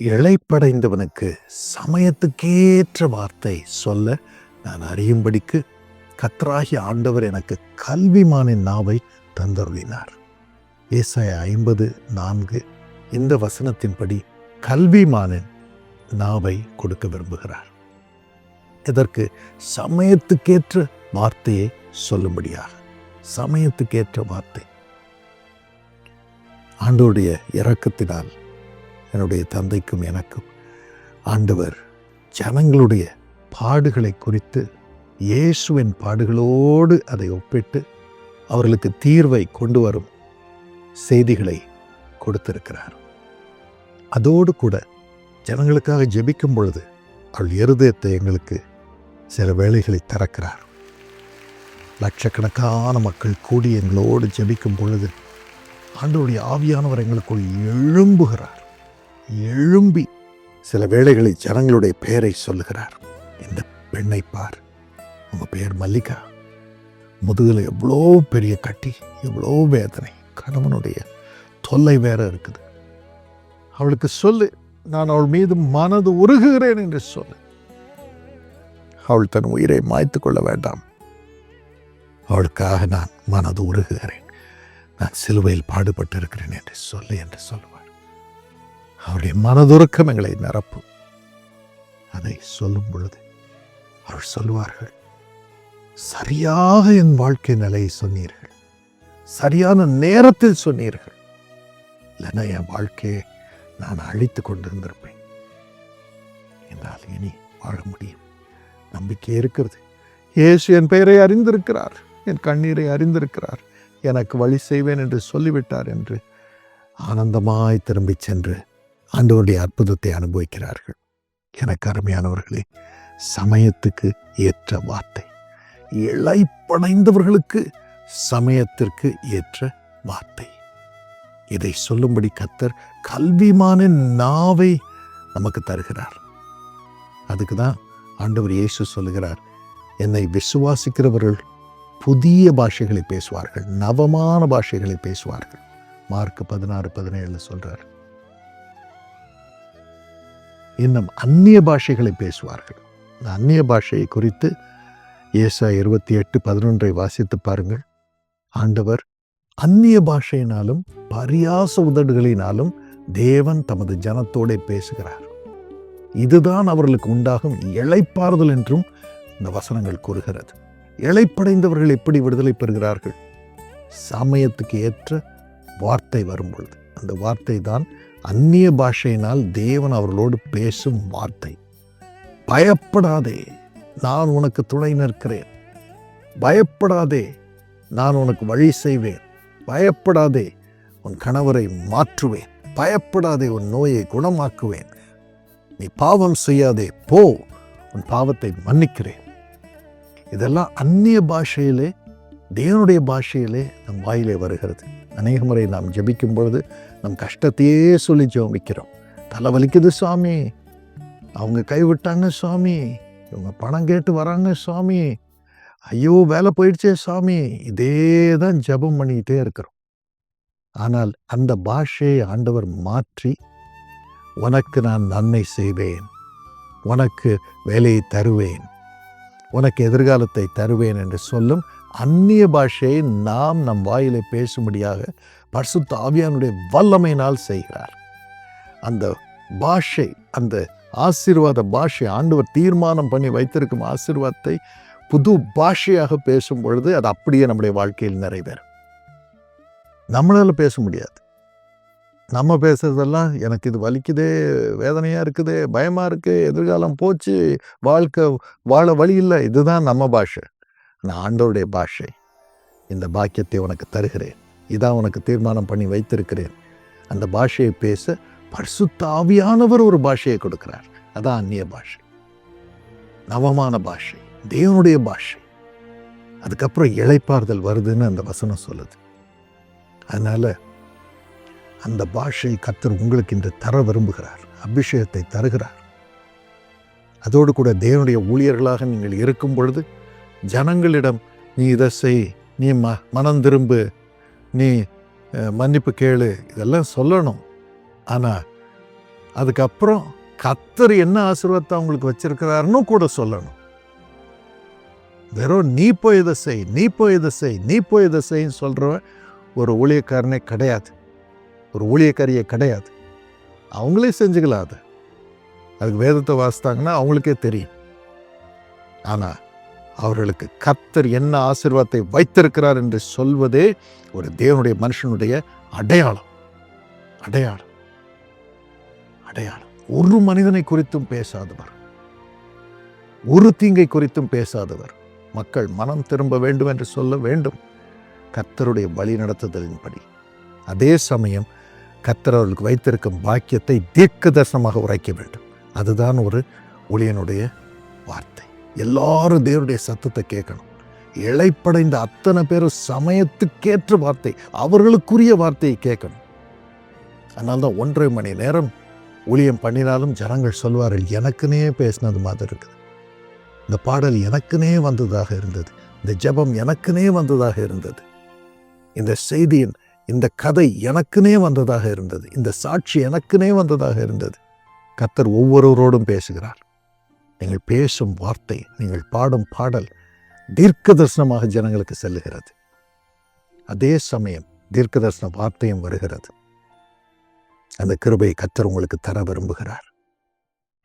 இழைப்படைந்தவனுக்கு சமயத்துக்கேற்ற வார்த்தை சொல்ல நான் அறியும்படிக்கு கத்ராகி ஆண்டவர் எனக்கு கல்விமானின் நாவை தந்தருளினார். ஏசாய ஐம்பது நான்கு இந்த வசனத்தின்படி கல்விமானின் நாவை கொடுக்க விரும்புகிறார். இதற்கு சமயத்துக்கேற்ற வார்த்தையை சொல்லும்படியாக. சமயத்துக்கேற்ற வார்த்தை. ஆண்டோடைய இறக்கத்தினால் என்னுடைய தந்தைக்கும் எனக்கும் ஆண்டவர் ஜனங்களுடைய பாடுகளை குறித்து இயேசுவின் பாடுகளோடு அதை ஒப்பிட்டு அவர்களுக்கு தீர்வை கொண்டு வரும் செய்திகளை கொடுத்திருக்கிறார். அதோடு கூட ஜனங்களுக்காக ஜெபிக்கும் பொழுது அவள் இருதயத்தை எங்களுக்கு சில வேலைகளை திறக்கிறார். லட்சக்கணக்கான மக்கள் கூடி எங்களோடு ஜெபிக்கும் பொழுது ஆண்டவருடைய ஆவியானவர் எங்களுக்குள் எழும்புகிறார். எழும்பி சில வேளைகளில் ஜனங்களுடைய பெயரை சொல்லுகிறார். இந்த பெண்ணை பார். உங்க பெயர் மல்லிகா. முதுகில் எவ்வளோ பெரிய கட்டி எவ்வளோ வேதனை. கணவனுடைய தொல்லை வேற இருக்குது. அவளுக்கு சொல்லு நான் அவள் மீது மனது உருகுகிறேன் என்று சொல்லு. அவள் தன் உயிரை மாய்த்து கொள்ள வேண்டாம். அவளுக்காக நான் மனது உருகுகிறேன். நான் சிலுவையில் பாடுபட்டு இருக்கிறேன் என்று சொல்லு என்று சொல்லுவாள் அவருடைய மனதுருக்கம் எங்களை நிரப்பும் அதை சொல்லும் பொழுது அவள் சொல்லுவார்கள் சரியாக என் வாழ்க்கை நிலையை சொன்னீர்கள். சரியான நேரத்தில் சொன்னீர்கள். இல்லைன்னா என் வாழ்க்கையை நான் அழித்து கொண்டிருந்திருப்பேன். என்னால் இனி வாழ முடியும். நம்பிக்கை இருக்கிறது. இயேசு என் பெயரை அறிந்திருக்கிறார். என் கண்ணீரை அறிந்திருக்கிறார். எனக்கு வழி செய்வேன் என்று சொல்லிவிட்டார் என்று ஆனந்தமாய் திரும்பிச் சென்று ஆண்டவருடைய அற்புதத்தை அனுபவிக்கிறார்கள். எனக்கு அருமையானவர்களே சமயத்துக்கு ஏற்ற வார்த்தை. இழைப்படைந்தவர்களுக்கு சமயத்திற்கு ஏற்ற வார்த்தை. இதை சொல்லும்படி கத்தர் கல்விமான நாவை நமக்கு தருகிறார். அதுக்கு தான் ஆண்டவர் இயேசு சொல்லுகிறார் என்னை விசுவாசிக்கிறவர்கள் புதிய பாஷைகளை பேசுவார்கள் நவமான பாஷைகளை பேசுவார்கள். மார்க் பதினாறு பதினேழுல சொல்றார் இன்னும் அந்நிய பாஷைகளை பேசுவார்கள். இந்த அந்நிய பாஷையை குறித்து ஏசா இருபத்தி எட்டு பதினொன்றை வாசித்து பாருங்கள். ஆண்டவர் அந்நிய பாஷையினாலும் பரியாச உதடுகளினாலும் தேவன் தமது ஜனத்தோடே பேசுகிறார். இதுதான் அவர்களுக்கு உண்டாகும் இழைப்பாறுதல் என்றும் இந்த வசனங்கள் கூறுகிறது. இழைப்படைந்தவர்கள் எப்படி விடுதலை பெறுகிறார்கள்? சமயத்துக்கு ஏற்ற வார்த்தை வரும் பொழுது அந்த வார்த்தை தான் அந்நிய பாஷையினால் தேவன் அவர்களோடு பேசும் வார்த்தை. பயப்படாதே நான் உனக்கு துணை நிற்கிறேன். பயப்படாதே நான் உனக்கு வழி செய்வேன். பயப்படாதே உன் கணவரை மாற்றுவேன். பயப்படாதே உன் நோயை குணமாக்குவேன். நீ பாவம் செய்யாதே போ உன் பாவத்தை மன்னிக்கிறேன். இதெல்லாம் அந்நிய பாஷையிலே தேவனுடைய பாஷையிலே நம் வாயிலே வருகிறது. அநேக முறை நாம் ஜபிக்கும் பொழுது நம் கஷ்டத்தையே சொல்லி ஜோமிக்கிறோம் தலை வலிக்குது சுவாமி. அவங்க கைவிட்டாங்க சுவாமி. இவங்க பணம் கேட்டு வராங்க சுவாமி. ஐயோ வேலை போயிடுச்சே சுவாமி. இதே தான் ஜெபம் பண்ணிக்கிட்டே இருக்கிறோம். ஆனால் அந்த பாஷையை ஆண்டவர் மாற்றி உனக்கு நான் நன்மை செய்வேன். உனக்கு வேலையை தருவேன். உனக்கு எதிர்காலத்தை தருவேன் என்று சொல்லும் அந்நிய பாஷையை நாம் நம் வாயிலே பேசும்படியாக பரிசுத்த ஆவியானுடைய வல்லமையினால் செய்கிறார். அந்த பாஷை அந்த ஆசீர்வாத பாஷை ஆண்டவர் தீர்மானம் பண்ணி வைத்திருக்கும் ஆசீர்வாதத்தை புது பாஷையாக பேசும் பொழுது அது அப்படியே நம்முடைய வாழ்க்கையில் நிறைவேறும். நம்மளால் பேச முடியாது. நம்ம பேசுறதெல்லாம் எனக்கு இது வலிக்குதே வேதனையாக இருக்குது பயமாக இருக்குது எதிர்காலம் போச்சு வாழ்க்கை வாழ வழி இல்லை. இதுதான் நம்ம பாஷை. நான் ஆண்டவருடைய பாஷை. இந்த பாக்கியத்தை உனக்கு தருகிறேன். இதான் உனக்கு தீர்மானம் பண்ணி வைத்திருக்கிறேன். அந்த பாஷையை பேச பர்சுத்தாவியானவர் ஒரு பாஷையை கொடுக்கிறார். அதான் அந்நிய பாஷை. நவமான பாஷை. தேவனுடைய பாஷை. அதுக்கப்புறம் இளைப்பாறுதல் வருதுன்னு அந்த வசனம் சொல்லுது. அதனால அந்த பாஷை கத்தர் உங்களுக்கு இன்று தர விரும்புகிறார். அபிஷேகத்தை தருகிறார். அதோடு கூட தேவனுடைய ஊழியர்களாக நீங்கள் இருக்கும் பொழுது ஜனங்களிடம் நீ இதை செய். நீ ம மனம் திரும்பு. நீ மன்னிப்பு கேளு இதெல்லாம் சொல்லணும். ஆனால் அதுக்கப்புறம் கத்தர் என்ன ஆசீர்வாதத்தை அவங்களுக்கு வச்சிருக்கிறாருன்னு கூட சொல்லணும். வெறும் நீ போய் இதை செய் நீ போய் இதை செய் நீ போய் இதை செய்ன்னு சொல்கிறவன் ஒரு ஊழியக்காரனே கிடையாது. ஒரு ஊழியக்காரியே கிடையாது. அவங்களே செஞ்சுக்கலாம் அது. அதுக்கு வேதத்தை வாசித்தாங்கன்னா அவங்களுக்கே தெரியும். ஆனால் அவர்களுக்கு கத்தர் என்ன ஆசீர்வாதத்தை வைத்திருக்கிறார் என்று சொல்வதே ஒரு தேவனுடைய மனுஷனுடைய அடையாளம். அடையாளம். அடையாளம். ஒரு மனிதனை குறித்தும் பேசாதவர். ஒரு தீங்கை குறித்தும் பேசாதவர். மக்கள் மனம் திரும்ப வேண்டும் என்று சொல்ல வேண்டும். கர்த்தருடைய வழி நடத்துதலின்படி. அதே சமயம் கர்த்தர் அவர்களுக்கு வைத்திருக்கும் பாக்கியத்தை தீர்க்க தரிசனமாக உரைக்க வேண்டும். அதுதான் ஒரு ஊழியனுடைய வார்த்தை. எல்லாரும் தேவனுடைய சத்தத்தை கேட்கணும். இழைப்படைந்த அத்தனை பேரும் சமயத்துக்கேற்ற வார்த்தை அவர்களுக்குரிய வார்த்தையை கேட்கணும். அதனால்தான் ஒன்றரை மணி நேரம் ஊழியம் பண்ணினாலும் ஜனங்கள் சொல்வார்கள் எனக்குனே பேசினது மாதிரி இருக்குது. இந்த பாடல் எனக்குனே வந்ததாக இருந்தது. இந்த ஜெபம் எனக்குனே வந்ததாக இருந்தது. இந்த செய்தியின் இந்த கதை எனக்குனே வந்ததாக இருந்தது. இந்த சாட்சி எனக்குனே வந்ததாக இருந்தது. கத்தர் ஒவ்வொருவரோடும் பேசுகிறார். நீங்கள் பேசும் வார்த்தை நீங்கள் பாடும் பாடல் தீர்க்க தரிசனமாக ஜனங்களுக்கு செல்லுகிறது. அதே சமயம் தீர்க்க தரிசன வார்த்தையும் வருகிறது. அந்த கிருபையை கத்தர் உங்களுக்கு தர விரும்புகிறார்.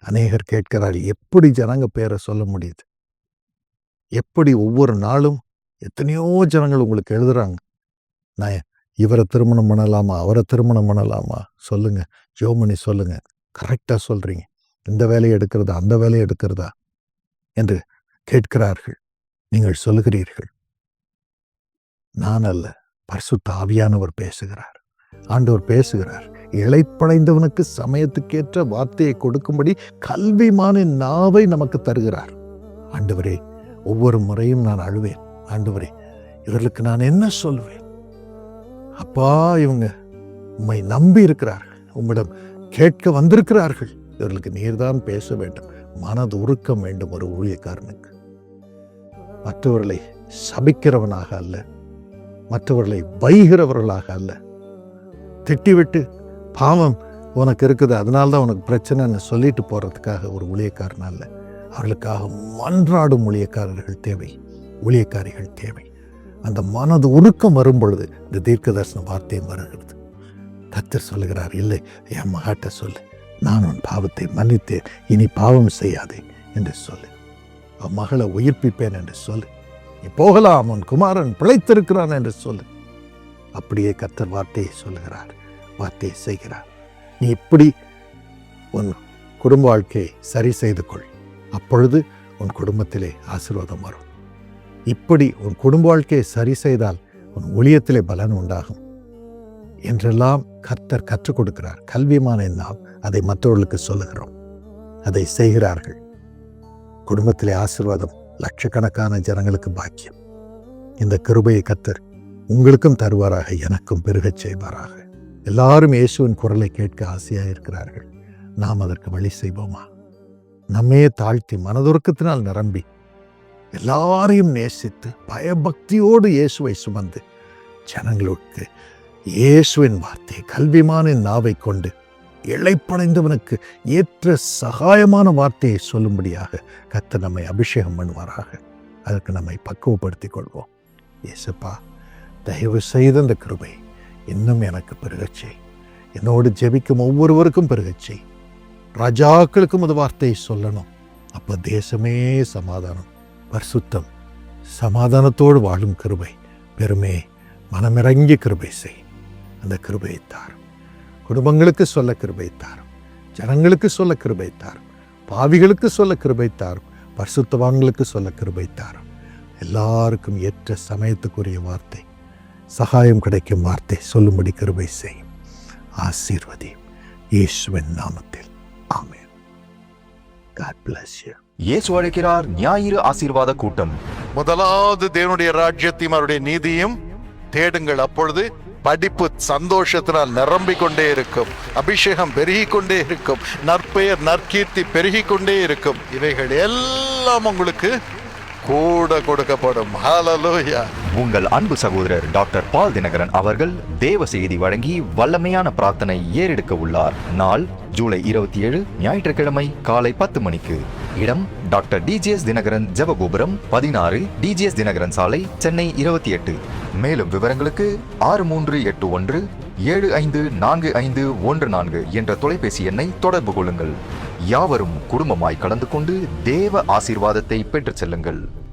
அநேகர் கேட்கிறார் எப்படி ஜனங்க பேரை சொல்ல முடியுது? எப்படி ஒவ்வொரு நாளும் எத்தனையோ ஜனங்கள் உங்களுக்கு எழுதுறாங்க? நான் இவரை திருமணம் பண்ணலாமா? அவரை திருமணம் பண்ணலாமா? சொல்லுங்க. ஜோமணி சொல்லுங்க. கரெக்டாக சொல்கிறீங்க இந்த வேலையை எடுக்கிறதா அந்த வேலையை எடுக்கிறதா என்று கேட்கிறார்கள். நீங்கள் சொல்லுகிறீர்கள் நான் அல்ல பரிசுத்த ஆவியானவர் பேசுகிறார். ஆண்டவர் பேசுகிறார் இழைப்படைந்தவனுக்கு சமயத்துக்கேற்ற வார்த்தையை கொடுக்கும்படி கல்விமானின் நாவை நமக்கு தருகிறார். ஆண்டவரே ஒவ்வொரு முறையும் நான் அழுவேன். ஆண்டவரே இவர்களுக்கு நான் என்ன சொல்வேன்? அப்பா இவங்க உம்மை நம்பி இருக்கிறார்கள் உம்மிடம் கேட்க வந்திருக்கிறார்கள். இவர்களுக்கு நீர்தான் பேச வேண்டும். மனது உருக்கம் வேண்டும் ஒரு ஊழியக்காரனுக்கு. மற்றவர்களை சபிக்கிறவனாக அல்ல. மற்றவர்களை வைகிறவர்களாக அல்ல. திட்டிவிட்டு பாவம் உனக்கு இருக்குது அதனால தான் உனக்கு பிரச்சனைன்னு சொல்லிட்டு போகிறதுக்காக ஒரு ஊழியக்காரன் அல்ல. அவர்களுக்காக மன்றாடும் ஊழியக்காரர்கள் தேவை. ஊழியக்காரிகள் தேவை. அந்த மனது உருக்கம் வரும் பொழுது இந்த தீர்க்க தரிசன வார்த்தையும் வருகிறது. கத்தர் சொல்லுகிறார் இல்லை என் மகாட்ட சொல்லு. நான் உன் பாவத்தை மன்னித்தேன் இனி பாவம் செய்யாதே என்று சொல்லு. அவன் மகளை உயிர்ப்பிப்பேன் என்று சொல்லு. நீ போகலாம் உன் குமாரன் பிழைத்திருக்கிறான் என்று சொல்லு. அப்படியே கத்தர் வார்த்தையை சொல்லுகிறார் வார்த்தையை செய்கிறார். நீ இப்படி உன் குடும்ப வாழ்க்கையை சரி செய்து கொள். அப்பொழுது உன் குடும்பத்திலே ஆசீர்வாதம் வரும். இப்படி உன் குடும்ப வாழ்க்கையை சரி செய்தால் உன் ஊழியத்திலே பலன் உண்டாகும். என்றெல்லாம் கர்த்தர் கற்றுக் கொடுக்கிறார் கல்விமான நாம் அதை மற்றவர்களுக்கு சொல்லுகிறோம். அதை செய்கிறார்கள். குடும்பத்திலே ஆசீர்வாதம் லட்சக்கணக்கான ஜனங்களுக்கு பாக்கியம். இந்த கிருபையை கத்தர் உங்களுக்கும் தருவாராக எனக்கும் பெருகச் செய்வாராக. எல்லாரும் இயேசுவின் குரலை கேட்க ஆசையாக இருக்கிறார்கள் நாம் அதற்கு வழி செய்வோமா? நம்மையே தாழ்த்தி மனதுருக்கத்தினால் நிரம்பி எல்லாரையும் நேசித்து பயபக்தியோடு இயேசுவை சுமந்து ஜனங்களுக்கு இயேசுவின் வார்த்தை கல்விமானின் நாவை கொண்டு இழைப்படைந்தவனுக்கு ஏற்ற சகாயமான வார்த்தையை சொல்லும்படியாக கத்த நம்மை அபிஷேகம் பண்ணுவாராக. அதற்கு நம்மை பக்குவப்படுத்திக் கொள்வோம். இயேசுப்பா தயவு செய்த இந்த கிருபை இன்னும் எனக்கு பெருகச் செய் என்னோடு ஜெபிக்கும் ஒவ்வொருவருக்கும் பெருகச் ராஜாக்களுக்கும் அது வார்த்தையை சொல்லணும். அப்ப தேசமே சமாதானம் பரிசுத்தம் சமாதானத்தோடு வாழும் கிருபை பெருமே மனமிறங்கி கிருபை செய். அந்த கிருபையை தாரும் குடும்பங்களுக்கு சொல்ல கிருபை தாரும் ஜனங்களுக்கு சொல்ல கிருபை தாரும் பாவிகளுக்கு சொல்ல கிருபை தாரும் பரிசுத்தவான்களுக்கு சொல்ல கிருபை தாரும் எல்லாருக்கும் ஏற்ற சமயத்துக்குரிய வார்த்தை. சகாயம் கிடைக்கும் வார்த்தை. சொல்லும்படி கிருபை செய்யும் ஆசீர்வதி. இயேசுவின் நாமத்தில். ஆமென். God bless you. இயேசு அழைக்கிறார். ஞாயிறு ஆசீர்வாத கூட்டம். முதலாவது தேவனுடைய ராஜ்யத்தையும் அவருடைய நீதியும் தேடுங்கள் அப்பொழுது படிப்பு சந்தோஷத்தினால் நிரம்பிக் கொண்டே இருக்கும். அபிஷேகம் பெருகி கொண்டே இருக்கும். நற்பெயர் நற்கீர்த்தி பெருகிக்கொண்டே இருக்கும். இவைகள் எல்லாம் உங்களுக்கு கூட கொடுக்கப்படும். உங்கள் அன்பு சகோதரர் டாக்டர் பால் தினகரன் அவர்கள் தேவ செய்தி வழங்கி வல்லமையான பிரார்த்தனை ஏறெடுக்க உள்ளார். நாள் ஜூலை இருபத்தி ஏழு ஞாயிற்றுக்கிழமை காலை பத்து மணிக்கு. இடம் டாக்டர் டிஜிஎஸ் தினகரன் ஜெபகோபுரம் பதினாறு டிஜிஎஸ் தினகரன் சாலை சென்னை இருபத்தி எட்டு. மேலும் விவரங்களுக்கு ஆறு மூன்று எட்டு ஒன்று ஏழு ஐந்து நான்கு ஐந்து ஒன்று நான்கு என்ற தொலைபேசி எண்ணை தொடர்பு கொள்ளுங்கள். யாவரும் குடும்பமாய் கலந்து கொண்டு தேவ ஆசீர்வாதத்தை பெற்றுச் செல்லுங்கள்.